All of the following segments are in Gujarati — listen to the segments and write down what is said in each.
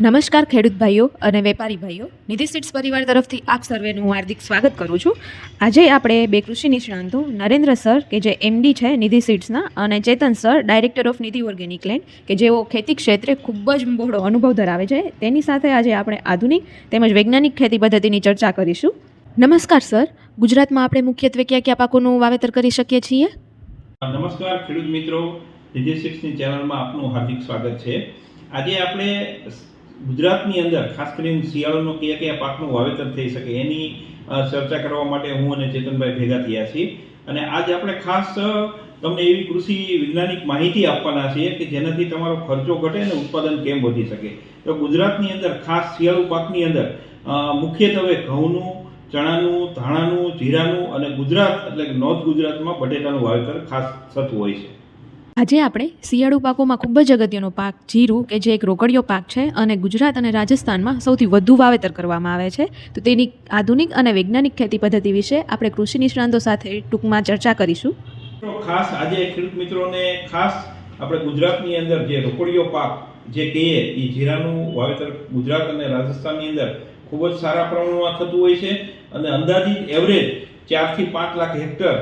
નમસ્કાર ખેડૂત ભાઈઓ અને વેપારી ભાઈઓ. નિધિ સીટ્સ પરિવાર તરફથી આપ સર્વેનું હાર્દિક સ્વાગત કરું છું. આજે આપણે બે કૃષિ નિષ્ણાંતો, નરેન્દ્ર સર, કે જે એમડી છે નિધિ સીડ્સના, અને Chetan sir, director of Nidhi organic land, કે જેઓ ખેતી ક્ષેત્રે ખૂબ જ બહોળો અનુભવ ધરાવે છે. તેની સાથે આજે આપણે આધુનિક તેમજ વૈજ્ઞાનિક ખેતી પદ્ધતિની ચર્ચા કરીશું. નમસ્કાર સર. ગુજરાતમાં આપણે મુખ્યત્વે કયા કયા પાકોનું વાવેતર કરી શકીએ છીએ? નમસ્કાર ખેડૂત મિત્રો. ડિજિસિક્સની ચેનલમાં આપનું હાર્દિક સ્વાગત છે. આજે આપણે ગુજરાતની અંદર, ખાસ કરીને શિયાળાનો કયા કયા પાકનું વાવેતર થઈ શકે, એની ચર્ચા કરવા માટે હું અને ચેતનભાઈ ભેગા થયા છીએ. અને આજ આપણે ખાસ તમને એવી કૃષિ વૈજ્ઞાનિક માહિતી આપવાના છીએ કે જેનાથી તમારો ખર્ચો ઘટે અને ઉત્પાદન કેમ વધી શકે. તો ગુજરાતની અંદર, ખાસ શિયાળુ પાકની અંદર મુખ્યત્વે ઘઉંનું, ચણાનું, ધાણાનું, જીરાનું અને ગુજરાત એટલે કે નોર્થ ગુજરાતમાં બટેટાનું વાવેતર ખાસ થતું હોય છે. આજે આપણે શિયાળુ પાકોમાં ખૂબ જ અગત્યનો પાક જીરું, કે જે એક રોકડિયો પાક છે અને ગુજરાત અને રાજસ્થાનમાં સૌથી વધુ વાવેતર કરવામાં આવે છે. તો તેની આધુનિક અને વૈજ્ઞાનિક ખેતી પદ્ધતિ વિશે આપણે કૃષિ નિષ્ણાંતો સાથે ટૂંકમાં ચર્ચા કરીશું. ખાસ આજે ખેડૂત મિત્રોને ખાસ આપણે ગુજરાતની અંદર જે રોકડીયો પાક જે કહીએ, એ જીરાનું વાવેતર ગુજરાત અને રાજસ્થાનની અંદર ખૂબ જ સારા પ્રમાણમાં થતું હોય છે. અને અંદાજિત એવરેજ ચારથી પાંચ લાખ હેક્ટર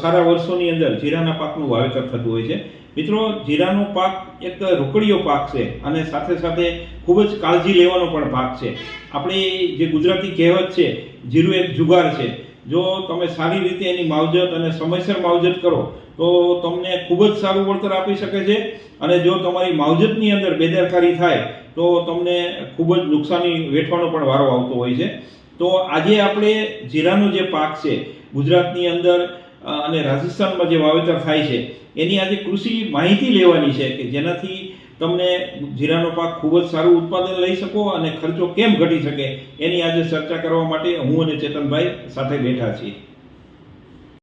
સારા વર્ષોની અંદર જીરાના પાકનું વાવેતર થતું હોય છે. મિત્રો, જીરાનો પાક એક રોકડીયો પાક છે અને સાથે સાથે ખૂબ જ કાળજી લેવાનો પણ પાક છે. આપણી જે ગુજરાતી કહેવત છે, જીરું એક જુગાર છે. જો તમે સારી રીતે એની માવજત અને સમયસર માવજત કરો, તો તમને ખૂબ જ સારું વળતર આપી શકે છે. અને જો તમારી માવજતની અંદર બેદરકારી થાય, તો તમને ખૂબ જ નુકસાની વેઠવાનો પણ વારો આવતો હોય છે. તો આજે આપણે જીરાનો જે પાક છે ગુજરાતની અંદર અને રાજસ્થાનમાં જે વાવેતર થાય છે એની આજે કૃષિ માહિતી લેવાની છે કે જેનાથી તમને જીરાનો પાક ખૂબ જ સારું ઉત્પાદન લઈ શકો અને ખર્ચો કેમ ઘટી શકે એની આજે ચર્ચા કરવા માટે હું અને ચેતનભાઈ સાથે બેઠા છીએ.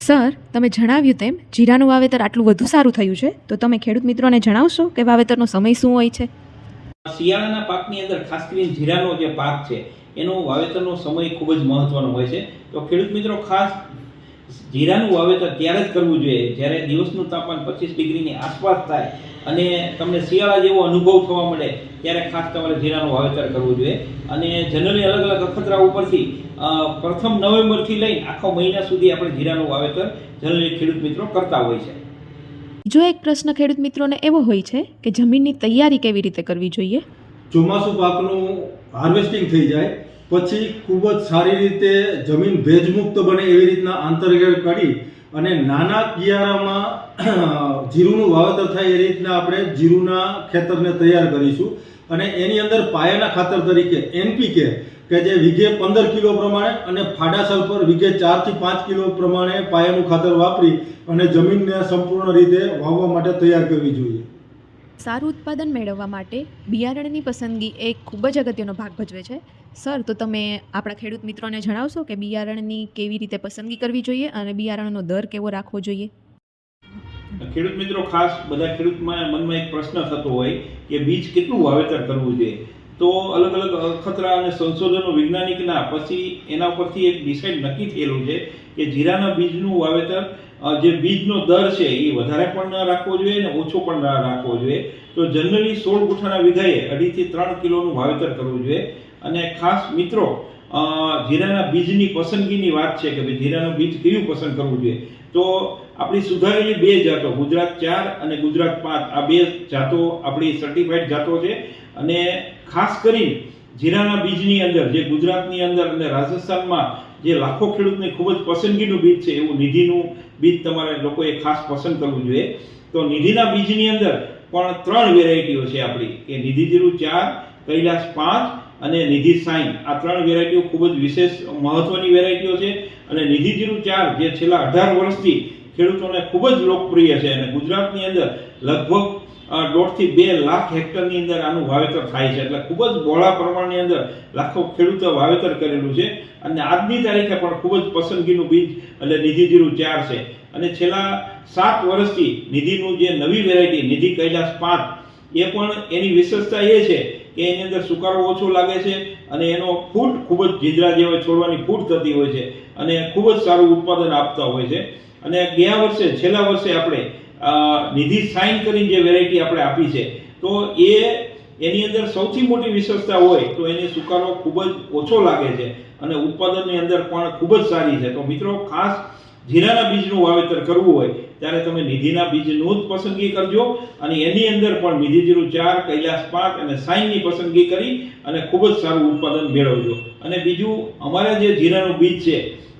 સર તમે જણાવ્યું તેમ જીરાનું વાવેતર આટલું વધુ સારું થયું છે તો તમે ખેડૂત મિત્રોને જણાવશો કે વાવેતરનો સમય શું હોય છે? શિયાળાના પાકની અંદર ખાસ કરીને જીરાનો જે પાક છે એનો વાવેતરનો સમય ખૂબ જ મહત્વનો હોય છે. તો ખેડૂત મિત્રો, ખાસ જીરાનું વાવેતર ત્યારે જ કરવું જોઈએ. જ્યારે દિવસનું તાપમાન પચીસ ડિગ્રીની આસપાસ થાય અને તમને શિયાળા જેવો અનુભવ થવા મળે, ત્યારે ખાસ તમારે જીરાનું વાવેતર કરવું જોઈએ. અને જનરલી અલગ અલગ અખતરા ઉપરથી પ્રથમ નવેમ્બરથી લઈને આખો મહિના સુધી આપણે જીરાનું વાવેતર જનરલી ખેડૂત મિત્રો કરતા હોય છે. બીજો એક પ્રશ્ન ખેડૂત મિત્રોને એવો હોય છે કે જમીનની તૈયારી કેવી રીતે કરવી જોઈએ? ચોમાસું પાકનું હાર્વેસ્ટિંગ થઈ જાય, પછી ખૂબ જ સારી રીતે જમીન ભેજમુક્ત બને એવી રીતના આંતરઘેર કાઢી અને નાના કિયારામાં જીરુંનું વાવેતર થાય એ રીતના આપણે જીરુંના ખેતરને તૈયાર કરીશું. અને એની અંદર પાયાના ખાતર તરીકે એનપીકે, કે જે વીઘે પંદર કિલો પ્રમાણે અને ફાડા સલ્ફર વીઘે ચારથી પાંચ કિલો પ્રમાણે પાયાનું ખાતર વાપરી અને જમીનને સંપૂર્ણ રીતે વાવવા માટે તૈયાર કરવી જોઈએ. સારું ઉત્પાદન મેળવવા માટે બિયારણની પસંદગી એ ખૂબ જ અગત્યનો ભાગ ભજવે છે. સર, તો તમે આપણા ખેડૂત મિત્રોને જણાવશો કે બિયારણની કેવી રીતે પસંદગી કરવી જોઈએ અને બિયારણનો દર કેવો રાખવો જોઈએ? ખેડૂત મિત્રો, ખાસ બધા ખેડૂતમાં મનમાં એક પ્રશ્ન થતો હોય કે બીજ કેટલું વાવેતર કરવું જોઈએ? તો અલગ અલગ અખતરા અને સંશોધનો વૈજ્ઞાનિકના પછી એના પરથી એક ડિસાઇડ નક્કી થયેલું છે કે જીરાના બીજનું વાવેતર જે બીજનો દર છે એ વધારે પણ ન રાખવો જોઈએ અને ઓછો પણ ન રાખવો જોઈએ. તો જનરલી સોળ ગુઠાના વિઘાએ અઢીથી ત્રણ કિલોનું વાવેતર કરવું જોઈએ. અને ખાસ મિત્રો જીરાના બીજની પસંદગીની વાત છે કે ભાઈ જીરાનું બીજ કયું પસંદ કરવું જોઈએ? તો આપણી સુધારેલી બે જાતો, ગુજરાત ચાર અને ગુજરાત પાંચ. આ બે જાતો આપણી સર્ટિફાઈડ જાતો છે અને ખાસ કરીને જીરાના બીજની અંદર, જે ગુજરાતની અંદર અને રાજસ્થાનમાં જે લાખો ખેડૂતને ખૂબ જ પસંદગીનું બીજ છે, એવું નિધિનું બીજ તમારે લોકોએ ખાસ પસંદ કરવું જોઈએ. તો નિધિના બીજની અંદર પણ ત્રણ વેરાયટીઓ છે આપણી. કે નિધિ જીરું ચાર, કૈલાસ પાંચ અને નિધિ સાઈન. આ ત્રણ વેરાયટીઓ ખૂબ જ વિશેષ મહત્વની વેરાયટીઓ છે. અને નિધિ જીરું ચાર જે છેલ્લા અઢાર વર્ષથી ખેડૂતોને ખૂબ જ લોકપ્રિય છે અને ગુજરાતની અંદર લગભગ દોઢથી બે લાખ હેક્ટરની અંદર આનું વાવેતર થાય છે. એટલે ખૂબ જ બહોળા પ્રમાણની અંદર લાખો ખેડૂતો વાવેતર કરેલું છે અને આજની તારીખે પણ ખૂબ જ પસંદગીનું બીજ એટલે નિધિ જીરું ચાર છે. અને છેલ્લા સાત વર્ષથી નિધિનું જે નવી વેરાયટી નિધિ કૈલાસ પાંચ, એ પણ એની વિશેષતા એ છે કે એની અંદર સુકારો ઓછો લાગે છે અને એનો ફૂટ ખૂબ જ જીજરા જેવા છોડવાની ફૂટ થતી હોય છે અને ખૂબ જ સારું ઉત્પાદન આપતા હોય છે. અને ગયા વર્ષે, છેલ્લા વર્ષે આપણે નિધિ સાઇન કરીને જે વેરાયટી આપણે આપી છે, તો એ એની અંદર સૌથી મોટી વિશેષતા હોય તો એની સુકારો ખૂબ જ ઓછો લાગે છે અને ઉત્પાદનની અંદર પણ ખૂબ જ સારી છે. તો મિત્રો, ખાસ જીરાના બીજનું વાવેતર કરવું હોય, ત્યારે તમે નિધિના બીજનું જ પસંદગી કરજો અને એની અંદર પણ નિધિ જીરું ચાર, કૈલાસ પાંચ અને સાઈનની પસંદગી કરી અને ખૂબ જ સારું ઉત્પાદન મેળવજો. અને બીજું, અમારા જે જીરાનું બીજ છે,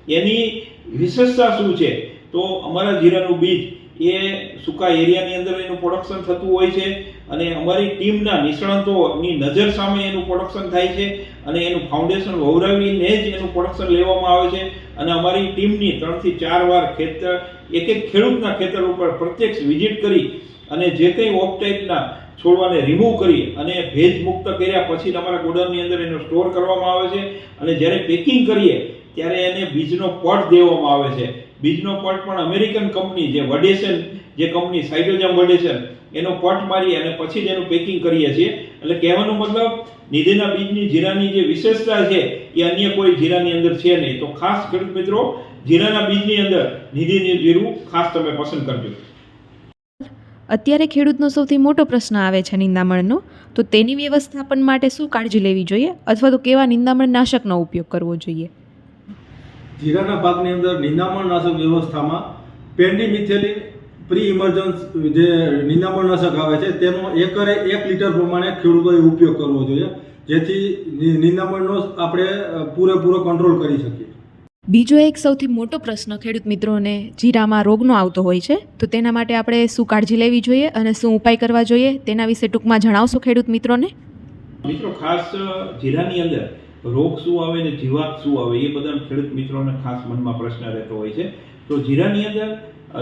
એની વિશેષતા શું છે? તો અમારા જીરાનું બીજ એ સૂકા એરિયાની અંદર એનું પ્રોડક્શન થતું હોય છે અને અમારી ટીમના નિષ્ણાંતોની નજર સામે એનું પ્રોડક્શન થાય છે અને એનું ફાઉન્ડેશન વવરાવીને જ એનું પ્રોડક્શન લેવામાં આવે છે. અને અમારી ટીમની ત્રણથી ચાર વાર ખેતર એક એક ખેડૂતના ખેતર ઉપર પ્રત્યક્ષ વિઝિટ કરી અને જે કંઈ ઓફ ટાઈપના છોડવાને રિમૂવ કરી અને ભેજ મુક્ત કર્યા પછી તમારા ગોડાઉનની અંદર એનો સ્ટોર કરવામાં આવે છે. અને જ્યારે પેકિંગ કરીએ ત્યારે એને બીજનો પટ દેવામાં આવે છે. બીજનો પટ પણ અમેરિકન કંપની જે વડેસન જે કંપની સાઇટોજામ વડેસન, એનો પટ મારી અને પછી જ એનું પેકિંગ કરીએ છીએ. એટલે કહેવાનો મતલબ, નિધિના બીજની જીરાની જે વિશેષતા છે, એ અન્ય કોઈ જીરાની અંદર છે નહીં. તો ખાસ ખેડૂત મિત્રો, જીરાના બીજની અંદર નિધિની જીરું ખાસ તમે પસંદ કરજો. અત્યારે ખેડૂતનો સૌથી મોટો પ્રશ્ન આવે છે નિંદામણનો. તો તેની વ્યવસ્થાપન માટે શું કાળજી લેવી જોઈએ? અથવા તો કેવા નિંદામણ નાશકનો ઉપયોગ કરવો જોઈએ? જીરાના પાકની અંદર નિંદામણનાશક વ્યવસ્થામાં પેન્ડીમિથેલિન પ્રી ઇમર્જન્સ જે નિંદામણનાશક આવે છે તેનો એકરે એક લીટર પ્રમાણે ખેડૂતોએ ઉપયોગ કરવો જોઈએ જેથી નિંદામણનો આપણે પૂરેપૂરો કંટ્રોલ કરી શકીએ. બીજો એક સૌથી મોટો પ્રશ્ન ખેડૂત મિત્રોને જીરામાં રોગનો આવતો હોય છે તો તેના માટે આપણે શું કાળજી લેવી જોઈએ અને શું ઉપાય કરવા જોઈએ તેના વિશે ટૂંકમાં જણાવશો ખેડૂત મિત્રોને? મિત્રો ખાસ જીરાની અંદર રોગ શું આવે ને જીવાત શું આવે એ બધા ખેડૂત મિત્રોને ખાસ મનમાં પ્રશ્ન રહેતો હોય છે. તો જીરાની અંદર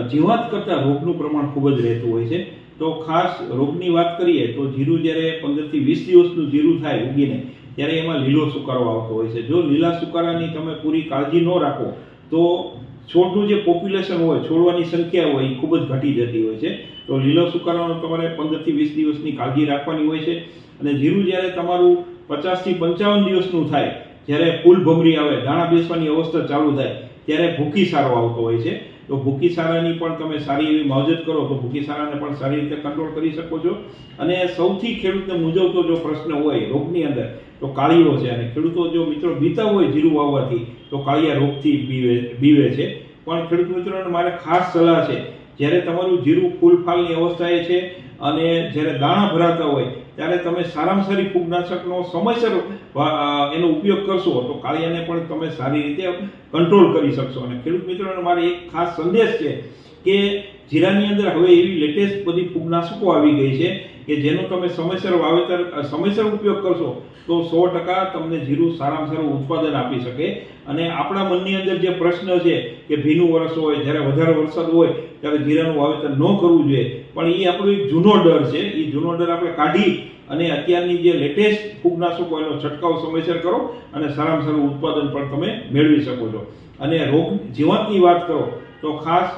જીવાત કરતાં રોગનું પ્રમાણ ખૂબ જ રહેતું હોય છે. તો ખાસ રોગની વાત કરીએ તો જીરું જ્યારે પંદરથી વીસ દિવસનું જીરું થાય ઉગીને, ત્યારે એમાં લીલો સુકારો આવતો હોય છે. જો લીલા સુકારાની તમે પૂરી કાળજી ન રાખો, તો છોડનું જે પોપ્યુલેશન હોય, છોડવાની સંખ્યા હોય એ ખૂબ જ ઘટી જતી હોય છે. તો લીલો સુકારાનો તમારે પંદરથી વીસ દિવસની કાળજી રાખવાની હોય છે. અને જીરું જ્યારે તમારું પચાસથી પંચાવન દિવસનું થાય, જ્યારે ફૂલ ભમરી આવે, દાણા બેસવાની અવસ્થા ચાલુ થાય, ત્યારે ભૂખી સારો આવતો હોય છે. તો ભૂખી સારાની પણ તમે સારી એવી માવજત કરો, તો ભૂખી સારાને પણ સારી રીતે કંટ્રોલ કરી શકો છો. અને સૌથી ખેડૂતને મૂંઝવતો જો પ્રશ્ન હોય રોગની અંદર, તો કાળીઓ છે. અને ખેડૂતો જો મિત્રો બીતા હોય જીરું વાવવાથી, તો કાળિયા રોગથી બીવે બીવે છે. પણ ખેડૂત મિત્રોને મારે ખાસ સલાહ છે જ્યારે તમારું જીરું ફૂલ અવસ્થા અવસ્થાએ છે અને જ્યારે દાણા ભરાતા હોય, ત્યારે તમે સારામાં સારી ફૂગનાશકનો સમયસર એનો ઉપયોગ કરશો તો કાળિયાને પણ તમે સારી રીતે કંટ્રોલ કરી શકશો. અને ખેડૂત મિત્રોને મારે એક ખાસ સંદેશ છે કે જીરાની અંદર હવે એવી લેટેસ્ટ બધી ફૂગનાશકો આવી ગઈ છે કે જેનો તમે સમયસર વાવેતર સમયસર ઉપયોગ કરશો, તો સો ટકા તમને જીરું સારામાં સારું ઉત્પાદન આપી શકે. અને આપણા મનની અંદર જે પ્રશ્ન છે કે ભીનું વરસ હોય, જ્યારે વધારે વરસાદ હોય, ત્યારે જીરાનું વાવેતર ન કરવું જોઈએ. પણ એ આપણો એક જૂનો ડર છે. એ જૂનો ડર આપણે કાઢી અને અત્યારની જે લેટેસ્ટ ફૂગનાશકો એનો છંટકાવ સમયસર કરો અને સારામાં સારું ઉત્પાદન પણ તમે મેળવી શકો છો. અને રોગ, જીવાતની વાત કરો, તો ખાસ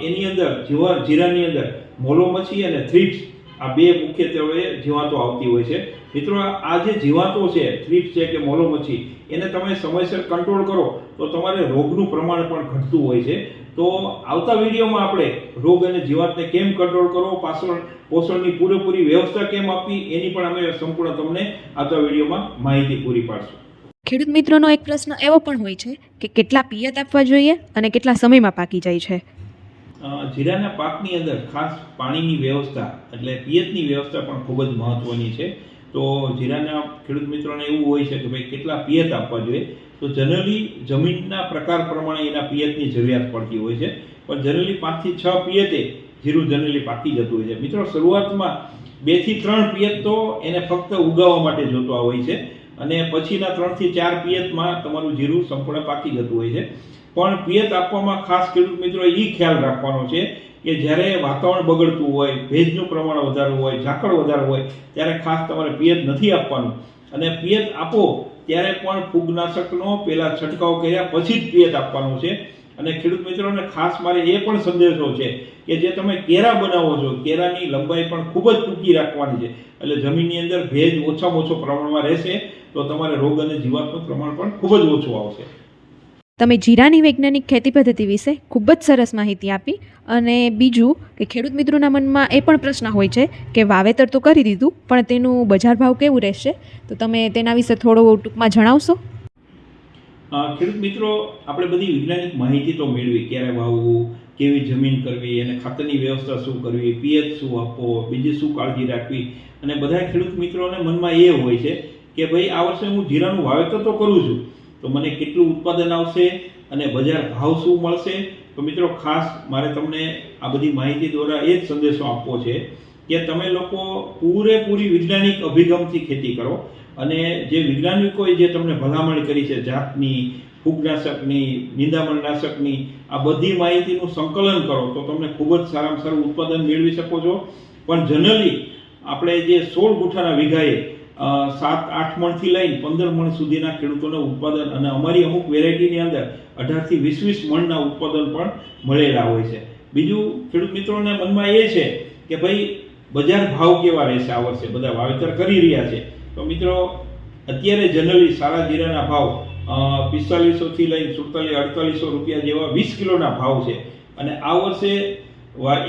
એની અંદર, જીવા, જીરાની અંદર મોલો મચ્છી અને થ્રીપ્સ આ બે મુખ્યત્વે જીવાતો આવતી હોય છે. મિત્રો, આ જે જીવાતો છે થ્રીપ્સ છે કે મોલો મચ્છી એને તમે સમયસર કંટ્રોલ કરો તો તમારે રોગનું પ્રમાણ પણ ઘટતું હોય છે. તો આવતા વિડીયોમાં આપણે રોગ અને જીવાતને કેમ કંટ્રોલ કરવો પાછળ પોષણની પૂરેપૂરી વ્યવસ્થા કેમ આપવી, એની પણ અમે સંપૂર્ણ તમને આવતા વિડીયોમાં માહિતી પૂરી પાડશું. ખેડૂત મિત્રોનો એક પ્રશ્ન એવો પણ હોય છે કે કેટલા પિયત આપવા જોઈએ અને કેટલા સમયમાં પાકી જાય છે? જીરાના પાકની અંદર ખાસ પાણીની વ્યવસ્થા એટલે પિયતની વ્યવસ્થા પણ ખૂબ જ મહત્વની છે. તો જીરાના ખેડૂત મિત્રોને એવું હોય છે કે ભાઈ કેટલા પિયત આપવા જોઈએ. તો જનરલી જમીનના પ્રકાર પ્રમાણે એના પિયતની જરૂરિયાત પડતી હોય છે. પણ જનરલી પાંચથી છ પિયતે જીરું જનરલી પાકી જતું હોય છે. મિત્રો, શરૂઆતમાં બેથી ત્રણ પિયત તો એને ફક્ત ઉગાવવા માટે જોતા હોય છે. અને પછીના ત્રણથી ચાર પિયતમાં તમારું જીરું સંપૂર્ણ પાકી જતું હોય છે. પણ પિયત આપવામાં ખાસ ખેડૂત મિત્રો એ ખ્યાલ રાખવાનો છે કે જ્યારે વાતાવરણ બગડતું હોય, ભેજનું પ્રમાણ વધારવું હોય, ઝાકળ વધારવું હોય, ત્યારે ખાસ તમારે પિયત નથી આપવાનું. અને પિયત આપો ત્યારે પણ ફૂગનાશકનો પહેલાં છંટકાવ કર્યા પછી જ પિયત આપવાનું છે. અને ખેડૂત મિત્રોને ખાસ મારે એ પણ સંદેશો છે કે જે તમે કેરા બનાવો છો, કેરાની લંબાઈ પણ ખૂબ જ ટૂંકી રાખવાની છે. એટલે જમીનની અંદર ભેજ ઓછામાં ઓછો પ્રમાણમાં રહેશે, તો તમારે રોગ અને જીવાતનું પ્રમાણ પણ ખૂબ જ ઓછું આવશે. તમે જીરાની વૈજ્ઞાનિક ખેતી પદ્ધતિ વિશે ખૂબ જ સરસ માહિતી આપી અને બીજું કે ખેડૂત મિત્રોના મનમાં એ પણ પ્રશ્ન હોય છે કે વાવેતર તો કરી દીધું, પણ તેનું બજાર ભાવ કેવું રહેશે? તો તમે તેના વિશે થોડો ટૂંકમાં જણાવશો? ખેડૂત મિત્રો, આપણે બધી વૈજ્ઞાનિક માહિતી તો મેળવી. ક્યારે વાવવું, કેવી જમીન કરવી, અને ખાતરની વ્યવસ્થા શું કરવી પિયત શું આપવો, બીજી શું કાળજી રાખવી? અને બધા ખેડૂત મિત્રોને મનમાં એ હોય છે કે ભાઈ આ વર્ષે હું જીરાનું વાવેતર તો કરું છું. તો મને કેટલું ઉત્પાદન આવશે અને બજાર ભાવ શું મળશે? તો મિત્રો, ખાસ મારે તમને આ બધી માહિતી દ્વારા એ જ સંદેશો આપવો છે કે તમે લોકો પૂરેપૂરી વૈજ્ઞાનિક અભિગમથી ખેતી કરો અને જે વૈજ્ઞાનિકોએ જે તમને ભલામણ કરી છે, જાતની ફૂગનાશકની, નિંદામણનાશકની, આ બધી માહિતીનું સંકલન કરો, તો તમને ખૂબ જ સારામાં સારું ઉત્પાદન મેળવી શકો છો. પણ જનરલી આપણે જે સોળ ગુઠાના વીઘાએ સાત, આઠ મણથી લઈને પંદર મણ સુધીના ખેડૂતોને ઉત્પાદન અને અમારી અમુક વેરાયટીની અંદર અઢારથી વીસ વીસ મણના ઉત્પાદન પણ મળેલા હોય છે. બીજું ખેડૂત મિત્રોને મનમાં એ છે કે ભાઈ, બજાર ભાવ કેવા રહેશે આ વર્ષે? બધા વાવેતર કરી રહ્યા છે. તો મિત્રો, અત્યારે જનરલી સારા જીરાના ભાવ પિસ્તાલીસોથી લઈને સુડતાલીસ, અડતાલીસો રૂપિયા જેવા વીસ કિલોના ભાવ છે. અને આ વર્ષે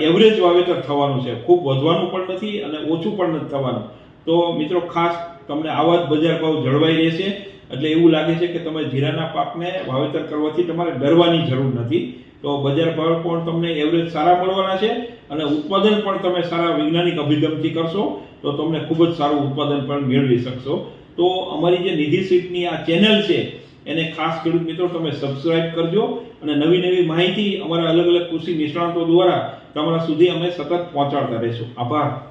એવરેજ વાવેતર થવાનું છે. ખૂબ વધવાનું પણ નથી અને ઓછું પણ નથી થવાનું. તો મિત્રો ખાસ તમને આવા જ બજાર ભાવ જળવાઈ રહેશે. એટલે એવું લાગે છે કે તમે જીરાના પાકને વાવેતર કરવાથી તમારે ડરવાની જરૂર નથી. તો બજાર ભાવ પણ તમને એવરેજ સારા મળવાના છે અને ઉત્પાદન પણ તમે સારા વૈજ્ઞાનિક અભિગમથી કરશો, તો તમને ખૂબ જ સારું ઉત્પાદન પણ મેળવી શકશો. તો અમારી જે નિધિ સીટની આ ચેનલ છે, એને ખાસ ખેડૂત મિત્રો તમે સબસ્ક્રાઇબ કરજો અને નવી નવી માહિતી અમારા અલગ અલગ કૃષિ નિષ્ણાતો દ્વારા તમારા સુધી અમે સતત પહોંચાડતા રહીશું. આભાર.